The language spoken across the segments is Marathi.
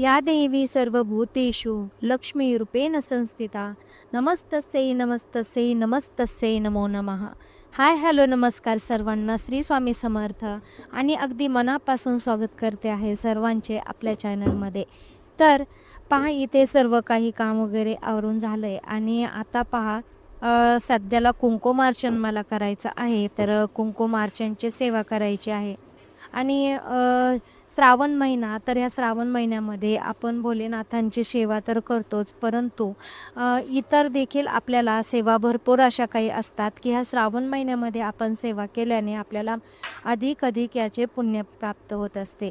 या देवी सर्वभूतेषु लक्ष्मीरूपेण संस्थिता। नमस्तस्यै नमस्तस्यै नमस्तस्यै नमो नमः। हाय हॅलो नमस्कार सर्वांना श्री स्वामी समर्थ. आणि अगदी मनापासून स्वागत करते आहे सर्वांचे आपल्या चॅनलमध्ये. तर पहा इथे सर्व काही काम वगैरे आवरून झालं आहे आणि आता पहा सध्याला कुंकुमार्चन मला करायचं आहे. तर कुंकुमार्चनची सेवा करायची आहे. आणि श्रावण महिना तर ह्या श्रावण महिन्यामध्ये आपण भोलेनाथांची सेवा तर करतोच परंतु इतर देखील आपल्याला सेवा भरपूर अशा काही असतात की ह्या श्रावण महिन्यामध्ये आपण सेवा केल्याने आपल्याला अधिक अधिक याचे पुण्य प्राप्त होत असते.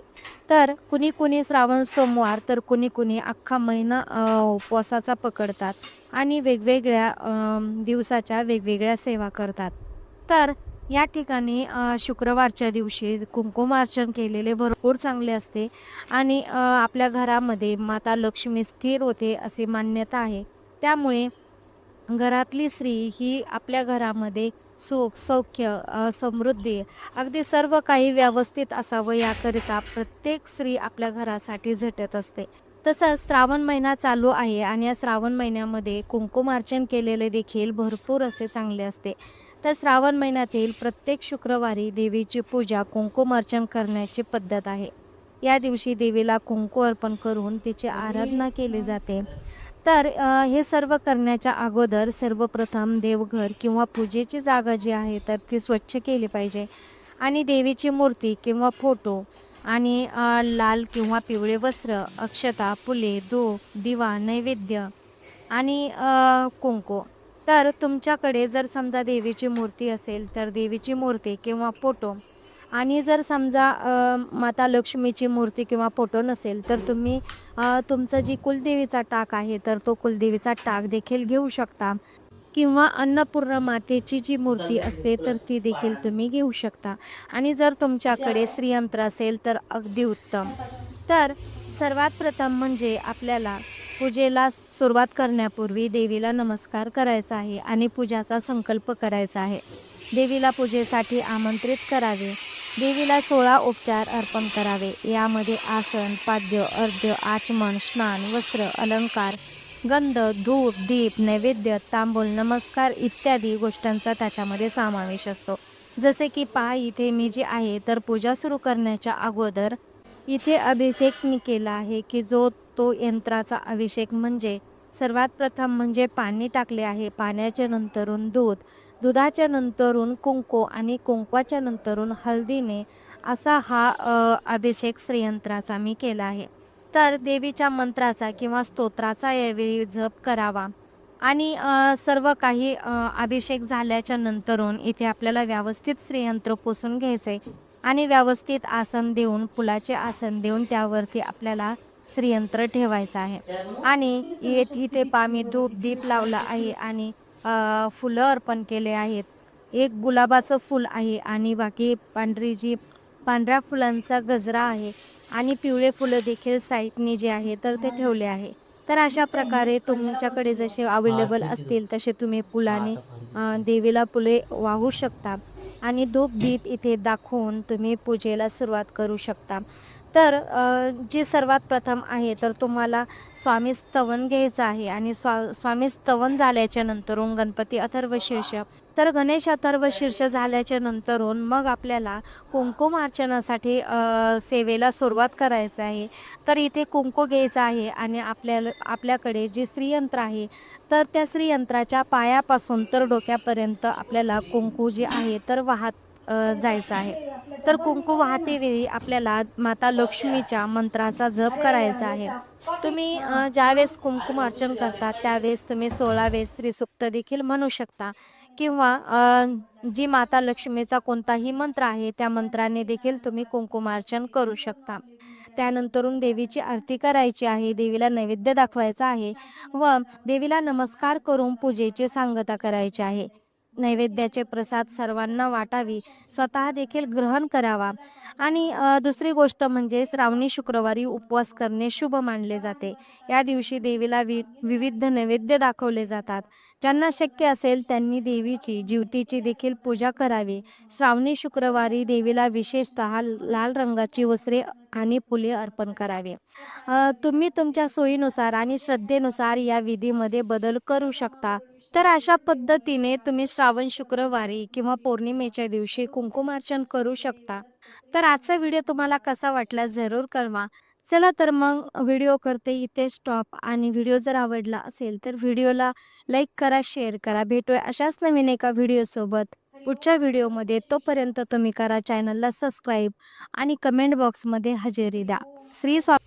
तर कुणी कुणी श्रावण सोमवार तर कुणी कुणी अख्खा महिना उपवासाचा पकडतात आणि वेगवेगळ्या दिवसाच्या वेगवेगळ्या सेवा करतात. तर या ठिकाणी शुक्रवारच्या दिवशी कुंकुमार्चन केलेले भरपूर चांगले असते आणि आपल्या घरामध्ये माता लक्ष्मी स्थिर होते असे मान्यता आहे. त्यामुळे घरातली स्त्री ही आपल्या घरामध्ये सुख सौख्य समृद्धी अगदी सर्व काही व्यवस्थित असावं याकरिता प्रत्येक स्त्री आपल्या घरासाठी झटत असते. तसंच श्रावण महिना चालू आहे आणि या श्रावण महिन्यामध्ये कुंकुमार्चन केलेले देखील भरपूर असे चांगले असते. तर श्रावण महिन्यातील प्रत्येक शुक्रवारी देवीची पूजा कुंकुमार्चन करण्याची पद्धत आहे. या दिवशी देवीला कुंकू अर्पण करून तिची आराधना केली जाते. तर हे सर्व करण्याच्या अगोदर सर्वप्रथम देवघर किंवा पूजेची जागा जी आहे तर ती स्वच्छ केली पाहिजे. आणि देवीची मूर्ती किंवा फोटो आणि लाल किंवा पिवळे वस्त्र अक्षता फुले धूप दिवा नैवेद्य आणि कुंकू तर तुमच्याकडे जर समजा देवीची मूर्ती असेल तर देवीची मूर्ती किंवा फोटो आणि जर समजा माता लक्ष्मीची मूर्ती किंवा फोटो नसेल तर तुम्ही तुमचं जी कुलदेवीचा टाक आहे तर तो कुलदेवीचा टाक देखील घेऊ शकता. किंवा अन्नपूर्णा मातेची जी मूर्ती असते तर ती देखील तुम्ही घेऊ शकता. आणि जर तुमच्याकडे श्रीयंत्र असेल तर अगदी उत्तम. तर सर्वात प्रथम म्हणजे आपल्याला पूजेला सुरुवात करण्यापूर्वी देवीला नमस्कार करायचा आहे आणि पूजाचा संकल्प करायचा आहे. देवीला पूजेसाठी आमंत्रित करावे. देवीला सोळा उपचार अर्पण करावे. यामध्ये आसन पाद्य अर्ध्य आचमन स्नान वस्त्र अलंकार गंध धूप दीप नैवेद्य तांबूल नमस्कार इत्यादी गोष्टींचा त्याच्यामध्ये समावेश असतो. जसे की पहा इथे मी जे आहे तर पूजा सुरू करण्याच्या अगोदर इथे अभिषेक मी केला आहे की जो तो यंत्राचा अभिषेक म्हणजे सर्वात प्रथम म्हणजे पाणी टाकले आहे. पाण्याच्या नंतरून दूध दुधाच्या नंतरून कुंकू आणि कुंकवाच्या नंतरून हळदीने असा हा अभिषेक श्रीयंत्राचा मी केला आहे. तर देवीच्या मंत्राचा किंवा स्तोत्राचा यावेळी जप करावा. आणि सर्व काही अभिषेक झाल्याच्या नंतरून इथे आपल्याला व्यवस्थित श्रीयंत्र पुसून घ्यायचे आणि व्यवस्थित आसन देऊन पुलाचे आसन देऊन त्यावरती आपल्याला श्रीयंत्र ठेवायचं आहे. आणि इ- इथे पा मी धूप दीप लावला आहे आणि फुलं अर्पण केले आहेत. एक गुलाबाचं फूल आहे आणि बाकी पांढरी जी पांढऱ्या फुलांचा गजरा आहे आणि पिवळे फुलं देखील साईडने जे आहे तर ते ठेवले आहे. तर अशा प्रकारे तुमच्याकडे जसे अवेलेबल असतील तसे तुम्ही फुलाने देवीला फुले वाहू शकता. आणि धूप दीप इथे दाखवून तुम्ही पूजेला सुरुवात करू शकता. तर जे सर्वात प्रथम आहे तर तुम्हाला स्वामी स्तवन घ्यायचं आहे आणि स्वा स्वामी स्तवन झाल्याच्या नंतरून गणपती अथर्व शीर्ष. तर गणेश अथर्व शीर्ष झाल्याच्या नंतरून मग आपल्याला कुंकुम अर्चनासाठी सेवेला सुरुवात करायचं आहे. तर इथे कुंकू घ्यायचं आहे आणि आपल्याला आपल्याकडे जे श्रीयंत्र आहे तर त्या श्रीयंत्राच्या पायापासून तर डोक्यापर्यंत आपल्याला कुंकू जे आहे तर वाहत जायचं आहे. तर कुंकू वाहते वेळी आपल्याला माता लक्ष्मीच्या मंत्राचा जप करायचा आहे. तुम्ही ज्यावेळेस ज्यावेळेस कुंकुमार्चन करता त्यावेळेस तुम्ही सोळा वेळेस श्रीसुक्त देखील म्हणू शकता. किंवा जी माता लक्ष्मीचा कोणताही मंत्र आहे त्या मंत्राने देखील तुम्ही कुंकुमार्चन करू शकता. त्यानंतरून देवीची आरती करायची आहे देवीला नैवेद्य दाखवायचा आहे व देवीला नमस्कार करून पूजेची सांगता करायची आहे. नैवेद्याचे प्रसाद सर्वांना वाटावी. स्वतः देखील ग्रहण करावा. आणि दुसरी गोष्ट म्हणजे श्रावणी शुक्रवारी उपवास करणे शुभ मानले जाते. या दिवशी देवीला वि विविध नैवेद्य दाखवले जातात. ज्यांना शक्य असेल त्यांनी देवीची जीवतीची देखील पूजा करावी. श्रावणी शुक्रवारी देवीला विशेषतः लाल रंगाची वस्त्रे आणि फुले अर्पण करावे. तुम्ही तुमच्या सोयीनुसार आणि श्रद्धेनुसार या विधीमध्ये बदल करू शकता. तर अशा पद्धतीने तुम्ही श्रावण शुक्रवारी किंवा पौर्णिमेच्या दिवशी कुंकुमार्चन करू शकता. तर आजचा व्हिडिओ तुम्हाला कसा वाटला जरूर कळवा. चला तर मग व्हिडिओ करते इथे स्टॉप आणि व्हिडिओ जर आवडला असेल तर व्हिडिओला लाईक करा शेअर करा. भेटूया अशाच नवीन एका व्हिडिओसोबत पुढच्या व्हिडिओमध्ये तोपर्यंत तुम्ही करा चॅनलला सबस्क्राईब आणि कमेंट बॉक्समध्ये हजेरी द्या. श्री स्वामी